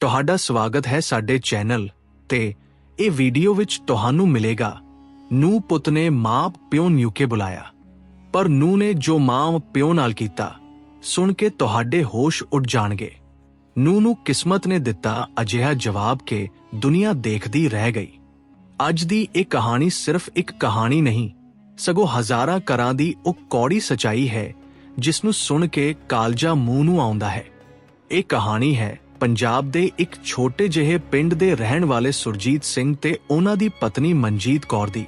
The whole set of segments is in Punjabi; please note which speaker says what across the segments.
Speaker 1: ਤੁਹਾਡਾ ਸਵਾਗਤ ਹੈ ਸਾਡੇ ਚੈਨਲ ਤੇ ਇਹ ਵੀਡੀਓ ਵਿੱਚ ਤੁਹਾਨੂੰ ਮਿਲੇਗਾ। ਨੂੰ ਪੁੱਤ ਨੇ ਮਾਂ ਪਿਓ ਨੂੰ ਯੂਕੇ ਬੁਲਾਇਆ, ਪਰ ਨੂੰ ਨੇ ਜੋ ਮਾਂ ਪਿਓ ਨਾਲ ਕੀਤਾ, ਸੁਣ ਕੇ ਤੁਹਾਡੇ ਹੋਸ਼ ਉੱਡ ਜਾਣਗੇ। ਨੂੰ ਨੂੰ ਕਿਸਮਤ ਨੇ ਦਿੱਤਾ ਅਜਿਹਾ ਜਵਾਬ ਕਿ ਦੁਨੀਆ ਦੇਖਦੀ ਰਹਿ ਗਈ। ਅੱਜ ਦੀ ਇਹ ਕਹਾਣੀ ਸਿਰਫ ਇੱਕ ਕਹਾਣੀ ਨਹੀਂ, ਸਗੋਂ ਹਜ਼ਾਰਾਂ ਕਰਾਂ ਦੀ ਉਹ ਕੌੜੀ ਸਚਾਈ ਹੈ, ਜਿਸ ਨੂੰ ਸੁਣ ਕੇ ਕਾਲਜਾ ਮੂੰਹ ਨੂੰ ਆਉਂਦਾ ਹੈ। ਇਹ ਕਹਾਣੀ ਹੈ ਪੰਜਾਬ ਦੇ ਇੱਕ ਛੋਟੇ ਜਿਹੇ ਪਿੰਡ ਦੇ ਰਹਿਣ ਵਾਲੇ ਸੁਰਜੀਤ ਸਿੰਘ ਤੇ ਉਹਨਾਂ ਦੀ ਪਤਨੀ ਮਨਜੀਤ ਕੌਰ ਦੀ,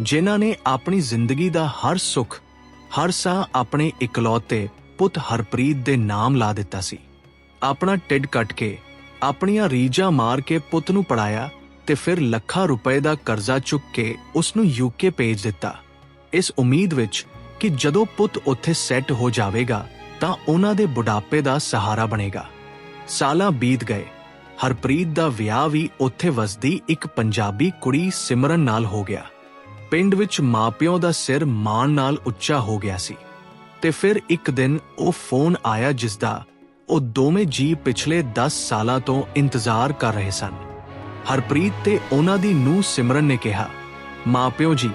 Speaker 1: ਜਿਨ੍ਹਾਂ ਨੇ ਆਪਣੀ ਜ਼ਿੰਦਗੀ ਦਾ ਹਰ ਸੁੱਖ, ਹਰ ਸਾਹ ਆਪਣੇ ਇਕਲੌਤੇ ਪੁੱਤ ਹਰਪ੍ਰੀਤ ਦੇ ਨਾਮ ਲਾ ਦਿੱਤਾ ਸੀ। ਆਪਣਾ ਟਿੱਡ ਕੱਟ ਕੇ, ਆਪਣੀਆਂ ਰੀਝਾਂ ਮਾਰ ਕੇ ਪੁੱਤ ਨੂੰ ਪੜਾਇਆ ਤੇ ਫਿਰ ਲੱਖਾਂ ਰੁਪਏ ਦਾ ਕਰਜ਼ਾ ਚੁੱਕ ਕੇ ਉਸ ਨੂੰ ਯੂਕੇ ਭੇਜ ਦਿੱਤਾ। ਇਸ ਉਮੀਦ ਵਿੱਚ ਕਿ ਜਦੋਂ ਪੁੱਤ ਉੱਥੇ ਸੈੱਟ ਹੋ ਜਾਵੇਗਾ ਤਾਂ ਉਹਨਾਂ ਦੇ ਬੁਢਾਪੇ ਦਾ ਸਹਾਰਾ ਬਣੇਗਾ। ਸਾਲਾਂ ਬੀਤ ਗਏ। ਹਰਪ੍ਰੀਤ ਦਾ ਵਿਆਹ ਵੀ ਉੱਥੇ ਵਸਦੀ ਇੱਕ ਪੰਜਾਬੀ ਕੁੜੀ ਸਿਮਰਨ ਨਾਲ ਹੋ ਗਿਆ। ਪਿੰਡ ਵਿੱਚ ਮਾਪਿਆਂ ਦਾ ਸਿਰ ਮਾਣ ਨਾਲ ਉੱਚਾ ਹੋ ਗਿਆ ਸੀ। ਤੇ ਫਿਰ ਇੱਕ ਦਿਨ ਉਹ ਫੋਨ ਆਇਆ ਜਿਸ ਦਾ ਉਹ ਦੋਵੇਂ ਜੀ ਪਿਛਲੇ 10 ਸਾਲਾਂ ਤੋਂ ਇੰਤਜ਼ਾਰ ਕਰ ਰਹੇ ਸਨ। ਹਰਪ੍ਰੀਤ ਤੇ ਉਹਨਾਂ ਦੀ ਨੂੰਹ ਸਿਮਰਨ ਨੇ ਕਿਹਾ, ਮਾਪਿਓ ਜੀ,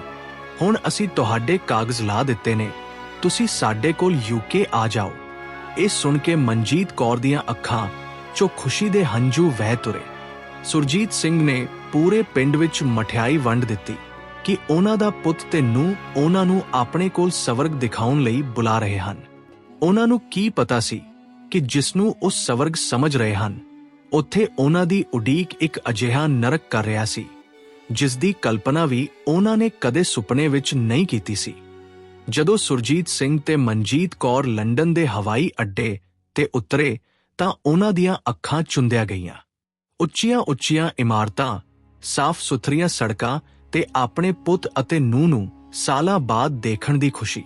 Speaker 1: ਹੁਣ ਅਸੀਂ ਤੁਹਾਡੇ ਕਾਗਜ਼ ਲਾ ਦਿੱਤੇ ਨੇ। ਤੁਸੀਂ ਸਾਡੇ ਕੋਲ ਯੂਕੇ ਆ ਜਾਓ। ਇਹ ਸੁਣ ਕੇ ਮਨਜੀਤ ਕੌਰ ਦੀਆਂ ਅੱਖਾਂ 'ਚੋਂ ਖੁਸ਼ੀ ਦੇ ਹੰਝੂ ਵਹਿ ਤੁਰੇ। ਸੁਰਜੀਤ ਸਿੰਘ ਨੇ ਪੂਰੇ ਪਿੰਡ ਵਿੱਚ ਮਠਿਆਈ ਵੰਡ ਦਿੱਤੀ ਕਿ ਉਹਨਾਂ ਦਾ ਪੁੱਤ ਤੇ ਨੂੰ ਉਹਨਾਂ ਨੂੰ ਆਪਣੇ ਕੋਲ ਸਵਰਗ ਦਿਖਾਉਣ ਲਈ ਬੁਲਾ ਰਹੇ ਹਨ। ਉਹਨਾਂ ਨੂੰ ਕੀ ਪਤਾ ਸੀ ਕਿ ਜਿਸ ਨੂੰ ਉਹ ਸਵਰਗ ਸਮਝ ਰਹੇ ਹਨ, ਉੱਥੇ ਉਹਨਾਂ ਦੀ ਉਡੀਕ ਇੱਕ ਅਜਿਹਾ ਨਰਕ ਕਰ ਰਿਹਾ ਸੀ ਜਿਸ ਦੀ ਕਲਪਨਾ ਵੀ ਉਹਨਾਂ ਨੇ ਕਦੇ ਸੁਪਨੇ ਵਿੱਚ ਨਹੀਂ ਕੀਤੀ ਸੀ। ਜਦੋਂ ਸੁਰਜੀਤ ਸਿੰਘ ਤੇ ਮਨਜੀਤ ਕੌਰ ਲੰਡਨ ਦੇ ਹਵਾਈ ਅੱਡੇ ਤੇ ਉਤਰੇ ਤਾਂ ਉਹਨਾਂ ਦੀਆਂ ਅੱਖਾਂ ਚੁੰਦਿਆ ਗਈਆਂ। ਉੱਚੀਆਂ-ਉੱਚੀਆਂ ਇਮਾਰਤਾਂ, ਸਾਫ਼ ਸੁਥਰੀਆਂ ਸੜਕਾਂ ਤੇ ਆਪਣੇ ਪੁੱਤ ਅਤੇ ਨੂੰਹ ਨੂੰ ਸਾਲਾਂ ਬਾਅਦ ਦੇਖਣ ਦੀ ਖੁਸ਼ੀ।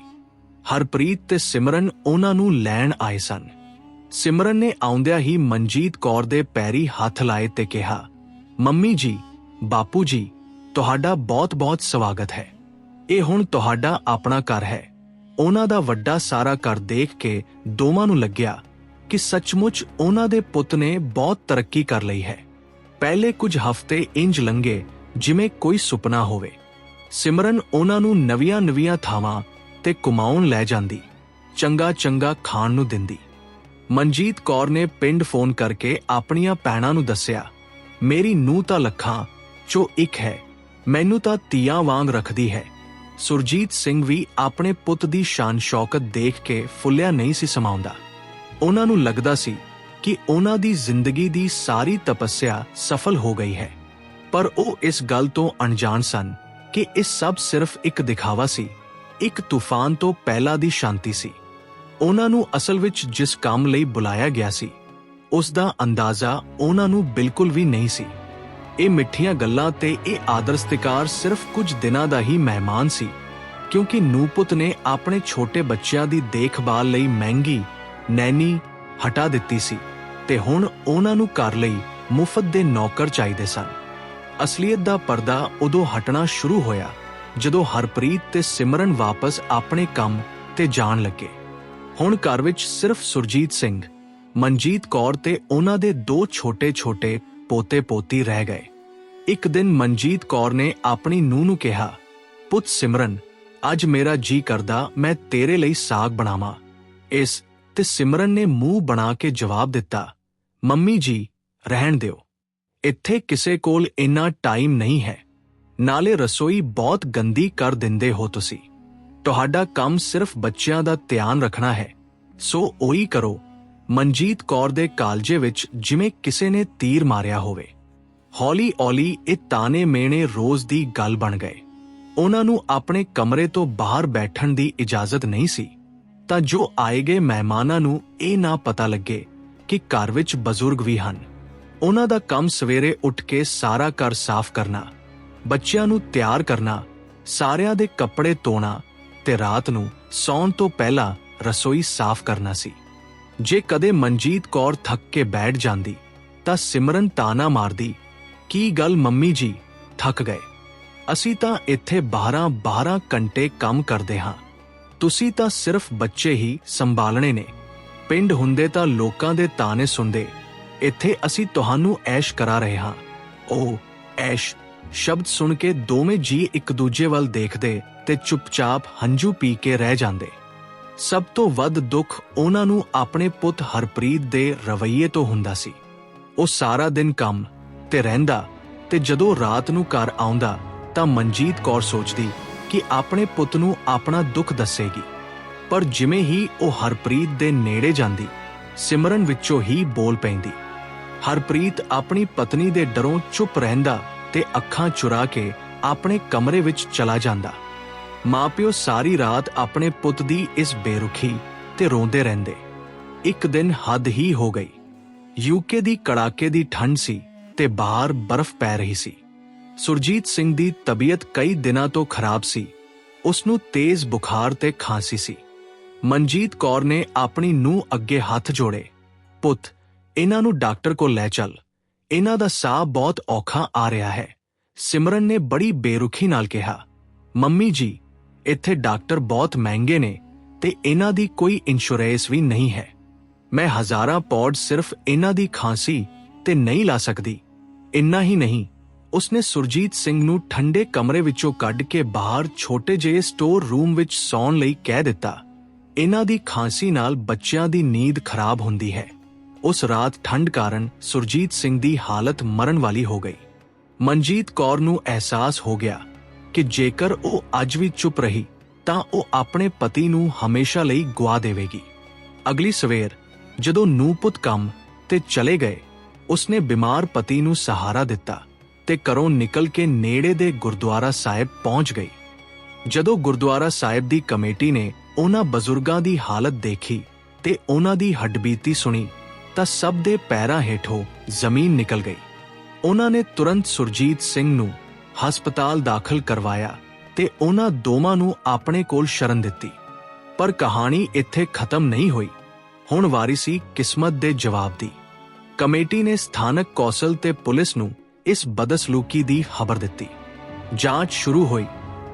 Speaker 1: ਹਰਪ੍ਰੀਤ ਤੇ ਸਿਮਰਨ ਉਹਨਾਂ ਨੂੰ ਲੈਣ ਆਏ ਸਨ। ਸਿਮਰਨ ਨੇ ਆਉਂਦਿਆਂ ਹੀ ਮਨਜੀਤ ਕੌਰ ਦੇ ਪੈਰੀ ਹੱਥ ਲਾਏ ਤੇ ਕਿਹਾ, ਮੰਮੀ ਜੀ, ਬਾਪੂ ਜੀ, ਤੁਹਾਡਾ ਬਹੁਤ-ਬਹੁਤ ਸਵਾਗਤ ਹੈ। ਇਹ ਹੁਣ ਤੁਹਾਡਾ ਆਪਣਾ ਘਰ ਹੈ। ਉਹਨਾਂ ਦਾ ਵੱਡਾ ਸਾਰਾ ਘਰ ਦੇਖ ਕੇ ਦੋਵਾਂ ਨੂੰ ਲੱਗਿਆ ਕਿ ਸੱਚਮੁੱਚ ਉਹਨਾਂ ਦੇ ਪੁੱਤ ਨੇ ਬਹੁਤ ਤਰੱਕੀ ਕਰ ਲਈ ਹੈ। ਪਹਿਲੇ ਕੁਝ ਹਫ਼ਤੇ ਇੰਜ ਲੰਘੇ ਜਿਵੇਂ ਕੋਈ ਸੁਪਨਾ ਹੋਵੇ। ਸਿਮਰਨ ਉਹਨਾਂ ਨੂੰ ਨਵੀਆਂ-ਨਵੀਆਂ ਥਾਵਾਂ ਤੇ ਕੁਮਾਉਣ ਲੈ ਜਾਂਦੀ, ਚੰਗਾ-ਚੰਗਾ ਖਾਣ ਨੂੰ ਦਿੰਦੀ। ਮਨਜੀਤ ਕੌਰ ਨੇ ਪਿੰਡ ਫੋਨ ਕਰਕੇ ਆਪਣੀਆਂ ਭੈਣਾਂ ਨੂੰ ਦੱਸਿਆ, ਮੇਰੀ ਨੂੰਹ ਤਾਂ ਲੱਖਾਂ, ਚੋਂ ਇੱਕ ਹੈ, ਮੈਨੂੰ ਤਾਂ ਤੀਆਂ ਵਾਂਗ ਰੱਖਦੀ ਹੈ। ਸੁਰਜੀਤ ਸਿੰਘ ਵੀ ਆਪਣੇ ਪੁੱਤ ਦੀ ਸ਼ਾਨ ਸ਼ੌਕਤ ਦੇਖ ਕੇ ਫੁੱਲਿਆ ਨਹੀਂ ਸੀ ਸਮਾਉਂਦਾ। ਉਹਨਾਂ ਨੂੰ ਲੱਗਦਾ ਸੀ ਕਿ ਉਹਨਾਂ ਦੀ ਜ਼ਿੰਦਗੀ ਦੀ ਸਾਰੀ ਤਪੱਸਿਆ ਸਫਲ ਹੋ ਗਈ ਹੈ। ਪਰ ਉਹ ਇਸ ਗੱਲ ਤੋਂ ਅਣਜਾਣ ਸਨ ਕਿ ਇਹ ਸਭ ਸਿਰਫ ਇੱਕ ਦਿਖਾਵਾ ਸੀ, ਇੱਕ ਤੂਫਾਨ ਤੋਂ ਪਹਿਲਾਂ ਦੀ ਸ਼ਾਂਤੀ ਸੀ। ਉਹਨਾਂ ਨੂੰ ਅਸਲ ਵਿੱਚ ਜਿਸ ਕੰਮ ਲਈ ਬੁਲਾਇਆ ਗਿਆ ਸੀ, ਉਸ ਦਾ ਅੰਦਾਜ਼ਾ ਉਹਨਾਂ ਨੂੰ ਬਿਲਕੁਲ ਵੀ ਨਹੀਂ ਸੀ। ਇਹ ਮਿੱਠੀਆਂ ਗੱਲਾਂ ਤੇ ਇਹ ਆਦਰ ਸਤਿਕਾਰ ਸਿਰਫ ਕੁਝ ਦਿਨਾਂ ਦਾ ਹੀ ਮਹਿਮਾਨ ਸੀ, ਕਿਉਂਕਿ ਨੂਪੁੱਤ ਨੇ ਆਪਣੇ ਛੋਟੇ ਬੱਚਿਆਂ ਦੀ ਦੇਖਭਾਲ ਲਈ ਮਹਿੰਗੀ ਨੈਨੀ ਹਟਾ ਦਿੱਤੀ ਸੀ ਤੇ ਹੁਣ ਉਹਨਾਂ ਨੂੰ ਘਰ ਲਈ ਮੁਫਤ ਦੇ ਨੌਕਰ ਚਾਹੀਦੇ ਸਨ। ਅਸਲੀਅਤ ਦਾ ਪਰਦਾ ਉਦੋਂ ਹਟਣਾ ਸ਼ੁਰੂ ਹੋਇਆ ਜਦੋਂ ਹਰਪ੍ਰੀਤ ਤੇ ਸਿਮਰਨ ਵਾਪਸ ਆਪਣੇ ਕੰਮ ਤੇ ਜਾਣ ਲੱਗੇ। ਹੁਣ ਘਰ ਵਿੱਚ ਸਿਰਫ ਸੁਰਜੀਤ ਸਿੰਘ, ਮਨਜੀਤ ਕੌਰ ਤੇ ਉਹਨਾਂ ਦੇ ਦੋ ਛੋਟੇ-ਛੋਟੇ ਪੋਤੇ-ਪੋਤੀ ਰਹਿ ਗਏ। ਇੱਕ ਦਿਨ ਮਨਜੀਤ ਕੌਰ ਨੇ ਆਪਣੀ ਨੂੰਹ ਨੂੰ ਕਿਹਾ, ਪੁੱਤ ਸਿਮਰਨ, ਅੱਜ ਮੇਰਾ ਜੀ ਕਰਦਾ ਮੈਂ ਤੇਰੇ ਲਈ ਸਾਗ ਬਣਾਵਾਂ। ਇਸ ਤੇ ਸਿਮਰਨ ਨੇ ਮੂੰਹ ਬਣਾ ਕੇ ਜਵਾਬ ਦਿੱਤਾ, ਮੰਮੀ ਜੀ, ਰਹਿਣ ਦਿਓ। ਇੱਥੇ ਕਿਸੇ ਕੋਲ ਇੰਨਾ ਟਾਈਮ ਨਹੀਂ ਹੈ। ਨਾਲੇ ਰਸੋਈ ਬਹੁਤ ਗੰਦੀ ਕਰ ਦਿੰਦੇ ਹੋ ਤੁਸੀਂ। ਤੁਹਾਡਾ ਕੰਮ ਸਿਰਫ ਬੱਚਿਆਂ ਦਾ ਧਿਆਨ ਰੱਖਣਾ ਹੈ। ਸੋ ਉਹੀ ਕਰੋ। ਮਨਜੀਤ ਕੌਰ ਦੇ ਕਾਲਜੇ ਵਿੱਚ ਜਿਵੇਂ ਕਿਸੇ ਨੇ ਤੀਰ ਮਾਰਿਆ ਹੋਵੇ। ਹੌਲੀ-ਹੌਲੀ ਇਹ ਤਾਨੇ ਮੇਣੇ ਰੋਜ਼ ਦੀ ਗੱਲ ਬਣ ਗਏ। ਉਹਨਾਂ ਨੂੰ ਆਪਣੇ ਕਮਰੇ ਤੋਂ ਬਾਹਰ ਬੈਠਣ ਦੀ ਇਜਾਜ਼ਤ ਨਹੀਂ ਸੀ। ਤਾਂ ਜੋ ਆਏ ਗਏ ਮਹਿਮਾਨਾਂ ਨੂੰ ਇਹ ਨਾ ਪਤਾ ਲੱਗੇ ਕਿ ਘਰ ਵਿੱਚ ਬਜ਼ੁਰਗ ਵੀ ਹਨ। ਉਹਨਾਂ ਦਾ ਕੰਮ ਸਵੇਰੇ ਉੱਠ ਕੇ ਸਾਰਾ ਘਰ ਸਾਫ਼ ਕਰਨਾ, ਬੱਚਿਆਂ ਨੂੰ ਤਿਆਰ ਕਰਨਾ, ਸਾਰਿਆਂ ਦੇ ਕੱਪੜੇ ਧੋਣਾ ਤੇ ਰਾਤ ਨੂੰ ਸੌਣ ਤੋਂ ਪਹਿਲਾਂ ਰਸੋਈ ਸਾਫ਼ ਕਰਨਾ ਸੀ। ਜੇ ਕਦੇ ਮਨਜੀਤ ਕੌਰ ਥੱਕ ਕੇ ਬੈਠ ਜਾਂਦੀ, ਤਾਂ ਸਿਮਰਨ ਤਾਨਾ ਮਾਰਦੀ, ਕੀ ਗੱਲ ਮੰਮੀ ਜੀ, ਥੱਕ ਗਏ। ਅਸੀਂ ਤਾਂ ਇੱਥੇ 12-12 ਘੰਟੇ ਕੰਮ ਕਰਦੇ ਹਾਂ। ਤੁਸੀਂ ਤਾਂ ਸਿਰਫ ਬੱਚੇ ਹੀ ਸੰਭਾਲਣੇ ਨੇ। ਪਿੰਡ ਹੁੰਦੇ ਤਾਂ ਲੋਕਾਂ ਦੇ ਤਾਨੇ ਸੁਣਦੇ। ਇੱਥੇ ਅਸੀਂ ਤੁਹਾਨੂੰ ਐਸ਼ ਕਰਾ ਰਹੇ ਹਾਂ। ਉਹ ਐਸ਼, ਸ਼ਬਦ ਸੁਣ ਕੇ ਦੋਵੇਂ ਜੀ ਇੱਕ ਦੂਜੇ ਵੱਲ ਦੇਖਦੇ ਤੇ ਚੁੱਪਚਾਪ ਹੰਝੂ ਪੀ ਕੇ ਰਹਿ ਜਾਂਦੇ। ਸਭ ਤੋਂ ਵੱਧ ਦੁੱਖ ਉਹਨਾਂ ਨੂੰ ਆਪਣੇ ਪੁੱਤ ਹਰਪ੍ਰੀਤ ਦੇ ਰਵੱਈਏ ਤੋਂ ਹੁੰਦਾ ਸੀ। ਉਹ ਸਾਰਾ ਦਿਨ ਕੰਮ ਤੇ ਰਹਿੰਦਾ ਤੇ ਜਦੋਂ ਰਾਤ ਨੂੰ ਘਰ ਆਉਂਦਾ ਤਾਂ ਮਨਜੀਤ ਕੌਰ ਸੋਚਦੀ ਕਿ ਆਪਣੇ ਪੁੱਤ ਨੂੰ ਆਪਣਾ ਦੁੱਖ ਦੱਸੇਗੀ। ਪਰ ਜਿਵੇਂ ਹੀ ਉਹ ਹਰਪ੍ਰੀਤ ਦੇ ਨੇੜੇ ਜਾਂਦੀ, ਸਿਮਰਨ ਵਿੱਚੋਂ ਹੀ ਬੋਲ ਪੈਂਦੀ, ਹਰਪ੍ਰੀਤ, ਆਪਣੀ ਪਤਨੀ ਦੇ ਡਰੋਂ ਚੁੱਪ ਰਹਿੰਦਾ ਤੇ ਅੱਖਾਂ ਚੁਰਾ ਕੇ ਆਪਣੇ ਕਮਰੇ ਵਿੱਚ ਚਲਾ ਜਾਂਦਾ। ਮਾਪਿਓ ਸਾਰੀ ਰਾਤ ਆਪਣੇ ਪੁੱਤ ਦੀ ਇਸ ਬੇਰੁਖੀ ਤੇ ਰੋਂਦੇ ਰਹਿੰਦੇ। ਇੱਕ ਦਿਨ ਹੱਦ ਹੀ ਹੋ ਗਈ। ਯੂਕੇ ਦੀ ਕੜਾਕੇ ਦੀ ਠੰਡ ਸੀ ਤੇ ਬਾਹਰ ਬਰਫ਼ ਪੈ ਰਹੀ ਸੀ। ਸੁਰਜੀਤ ਸਿੰਘ ਦੀ ਤਬੀਅਤ ਕਈ ਦਿਨਾਂ ਤੋਂ ਖਰਾਬ ਸੀ। ਉਸ ਨੂੰ ਤੇਜ਼ ਬੁਖਾਰ ਤੇ ਖਾਂਸੀ ਸੀ। ਮਨਜੀਤ ਕੌਰ ਨੇ ਆਪਣੀ ਨੂੰਹ ਅੱਗੇ ਹੱਥ ਜੋੜੇ। ਪੁੱਤ, ਇਹਨਾਂ ਨੂੰ ਡਾਕਟਰ ਕੋਲ ਲੈ ਚੱਲ। ਇਹਨਾਂ ਦਾ ਸਾਹ ਬਹੁਤ ਔਖਾ ਆ ਰਿਹਾ ਹੈ। ਸਿਮਰਨ ਨੇ ਬੜੀ ਬੇਰੁਖੀ ਨਾਲ ਕਿਹਾ, ਮੰਮੀ ਜੀ, ਇੱਥੇ ਡਾਕਟਰ ਬਹੁਤ ਮਹਿੰਗੇ ਨੇ ਤੇ ਇਹਨਾਂ ਦੀ ਕੋਈ ਇੰਸ਼ੋਰੈਂਸ ਵੀ ਨਹੀਂ ਹੈ। ਮੈਂ ਹਜ਼ਾਰਾਂ ਪੌਡ ਸਿਰਫ ਇਹਨਾਂ ਦੀ ਖਾਂਸੀ ਤੇ ਨਹੀਂ ਲਾ ਸਕਦੀ। ਇੰਨਾ ਹੀ ਨਹੀਂ। ਉਸਨੇ ਸੁਰਜੀਤ ਸਿੰਘ ਨੂੰ ਠੰਡੇ ਕਮਰੇ ਵਿੱਚੋਂ ਕੱਢ ਕੇ ਬਾਹਰ ਛੋਟੇ ਜਿਹੇ ਸਟੋਰ ਰੂਮ ਵਿੱਚ ਸੌਣ ਲਈ ਕਹਿ ਦਿੱਤਾ। ਇਹਨਾਂ ਦੀ ਖਾਂਸੀ ਨਾਲ ਬੱਚਿਆਂ ਦੀ ਨੀਂਦ ਖਰਾਬ ਹੁੰਦੀ ਹੈ। ਉਸ ਰਾਤ ਠੰਡ ਕਾਰਨ ਸੁਰਜੀਤ ਸਿੰਘ ਦੀ ਹਾਲਤ ਮਰਨ ਵਾਲੀ ਹੋ ਗਈ। ਮਨਜੀਤ ਕੌਰ ਨੂੰ ਅਹਿਸਾਸ ਹੋ ਗਿਆ ਕਿ ਜੇਕਰ ਉਹ ਅੱਜ ਵੀ ਚੁੱਪ ਰਹੀ, ਤਾਂ ਉਹ ਆਪਣੇ ਪਤੀ ਨੂੰ ਹਮੇਸ਼ਾ ਲਈ ਗਵਾ ਦੇਵੇਗੀ। ਅਗਲੀ ਸਵੇਰ, ਜਦੋਂ ਨੂੰਹ ਪੁੱਤ ਕੰਮ ਤੇ ਚਲੇ ਗਏ, ਉਸਨੇ ਬਿਮਾਰ ਪਤੀ ਨੂੰ ਸਹਾਰਾ ਦਿੱਤਾ। ਤੇ ਘਰੋਂ ਨਿਕਲ ਕੇ ਨੇੜੇ ਦੇ ਗੁਰਦੁਆਰਾ ਸਾਹਿਬ ਪਹੁੰਚ ਗਈ। ਜਦੋਂ ਗੁਰਦੁਆਰਾ ਸਾਹਿਬ ਦੀ ਕਮੇਟੀ ਨੇ ਉਹਨਾਂ ਬਜ਼ੁਰਗਾਂ ਦੀ ਹਾਲਤ ਦੇਖੀ ਤੇ ਉਹਨਾਂ ਦੀ ਹੱਡਬੀਤੀ ਸੁਣੀ, ਤਾਂ ਸਭ ਦੇ ਪੈਰਾਂ ਹੇਠੋਂ ਜ਼ਮੀਨ ਨਿਕਲ ਗਈ। ਉਹਨਾਂ ਨੇ ਤੁਰੰਤ ਸੁਰਜੀਤ ਸਿੰਘ ਨੂੰ ਹਸਪਤਾਲ ਦਾਖਲ ਕਰਵਾਇਆ ਤੇ ਉਹਨਾਂ ਦੋਵਾਂ ਨੂੰ ਆਪਣੇ ਕੋਲ ਸ਼ਰਨ ਦਿੱਤੀ। ਪਰ ਕਹਾਣੀ ਇੱਥੇ ਖਤਮ ਨਹੀਂ ਹੋਈ। ਹੁਣ ਵਾਰੀ ਸੀ ਕਿਸਮਤ ਦੇ ਜਵਾਬ ਦੀ। ਕਮੇਟੀ ਨੇ ਸਥਾਨਕ ਕੌਸਲ ਤੇ ਪੁਲਿਸ ਨੂੰ ਇਸ ਬਦਸਲੂਕੀ ਦੀ ਖਬਰ ਦਿੱਤੀ। ਜਾਂਚ ਸ਼ੁਰੂ ਹੋਈ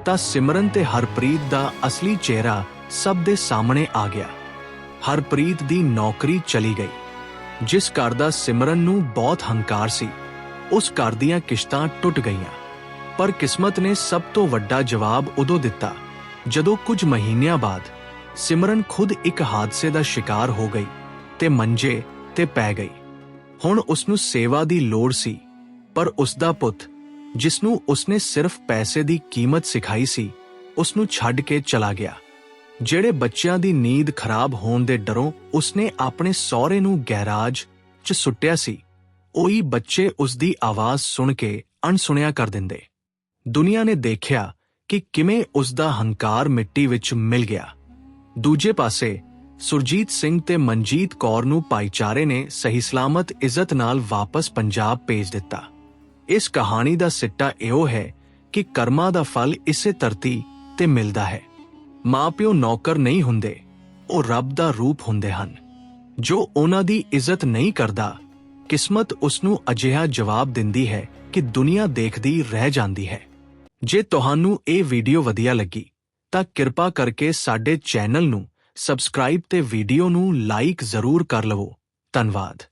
Speaker 1: ਤਾਂ ਸਿਮਰਨ ਤੇ ਹਰਪ੍ਰੀਤ ਦਾ ਅਸਲੀ ਚਿਹਰਾ ਸਭ ਦੇ ਸਾਹਮਣੇ ਆ ਗਿਆ। ਹਰਪ੍ਰੀਤ ਦੀ ਨੌਕਰੀ ਚਲੀ ਗਈ, ਜਿਸ ਘਰ ਦਾ ਸਿਮਰਨ ਨੂੰ ਬਹੁਤ ਹੰਕਾਰ ਸੀ। ਉਸ ਘਰ ਦੀਆਂ ਕਿਸ਼ਤਾਂ ਟੁੱਟ ਗਈਆਂ, ਪਰ ਕਿਸਮਤ ਨੇ ਸਭ ਤੋਂ ਵੱਡਾ ਜਵਾਬ ਉਦੋਂ ਦਿੱਤਾ, ਜਦੋਂ ਕੁਝ ਮਹੀਨਿਆਂ ਬਾਅਦ ਸਿਮਰਨ ਖੁਦ ਇੱਕ ਹਾਦਸੇ ਦਾ ਸ਼ਿਕਾਰ ਹੋ ਗਈ ਤੇ ਮੰਜੇ ਤੇ ਪੈ ਗਈ। ਹੁਣ ਉਸ ਨੂੰ ਸੇਵਾ ਦੀ ਲੋੜ ਸੀ। ਪਰ ਉਸ ਦਾ ਪੁੱਤ ਜਿਸ ਨੂੰ ਉਸਨੇ ਸਿਰਫ ਪੈਸੇ ਦੀ ਕੀਮਤ ਸਿਖਾਈ ਸੀ ਉਸ ਨੂੰ ਛੱਡ ਕੇ ਚਲਾ ਗਿਆ। ਜਿਹੜੇ ਬੱਚਿਆਂ ਦੀ ਨੀਂਦ ਖਰਾਬ ਹੋਣ ਦੇ ਡਰੋਂ ਉਸਨੇ ਆਪਣੇ ਸਹੁਰੇ ਨੂੰ ਗੈਰਾਜ 'ਚ ਸੁੱਟਿਆ ਸੀ। ਉਹੀ ਬੱਚੇ ਉਸ ਦੀ ਆਵਾਜ਼ ਸੁਣ ਕੇ ਅਣਸੁਣਿਆ ਕਰ ਦਿੰਦੇ। ਦੁਨੀਆ ਨੇ ਦੇਖਿਆ ਕਿ ਕਿਵੇਂ ਉਸ ਦਾ ਹੰਕਾਰ ਮਿੱਟੀ ਵਿੱਚ ਮਿਲ ਗਿਆ। ਦੂਜੇ ਪਾਸੇ, ਸੁਰਜੀਤ ਸਿੰਘ ਤੇ ਮਨਜੀਤ ਕੌਰ ਨੂੰ ਭਾਈਚਾਰੇ ਨੇ ਸਹੀ ਸਲਾਮਤ ਇੱਜ਼ਤ ਨਾਲ ਵਾਪਸ ਪੰਜਾਬ ਭੇਜ ਦਿੱਤਾ। ਇਸ ਕਹਾਣੀ ਦਾ ਸਿੱਟਾ ਇਹੋ ਹੈ ਕਿ ਕਰਮਾਂ ਦਾ ਫਲ ਇਸੇ ਧਰਤੀ ਤੇ ਮਿਲਦਾ ਹੈ। ਮਾਪਿਓ ਨੌਕਰ ਨਹੀਂ ਹੁੰਦੇ, ਉਹ ਰੱਬ ਦਾ ਰੂਪ ਹੁੰਦੇ ਹਨ। ਜੋ ਉਹਨਾਂ ਦੀ ਇੱਜ਼ਤ ਨਹੀਂ ਕਰਦਾ, ਕਿਸਮਤ ਉਸ ਨੂੰ ਅਜਿਹਾ ਜਵਾਬ ਦਿੰਦੀ ਹੈ ਕਿ ਦੁਨੀਆ ਦੇਖਦੀ ਰਹਿ ਜਾਂਦੀ ਹੈ। ਜੇ ਤੁਹਾਨੂੰ ਇਹ ਵੀਡੀਓ ਵਧੀਆ ਲੱਗੀ, ਤਾਂ ਕਿਰਪਾ ਕਰਕੇ ਸਾਡੇ ਚੈਨਲ ਨੂੰ ਸਬਸਕ੍ਰਾਈਬ ਤੇ ਵੀਡੀਓ ਨੂੰ ਲਾਈਕ ਜ਼ਰੂਰ ਕਰ ਲਵੋ। ਧੰਨਵਾਦ।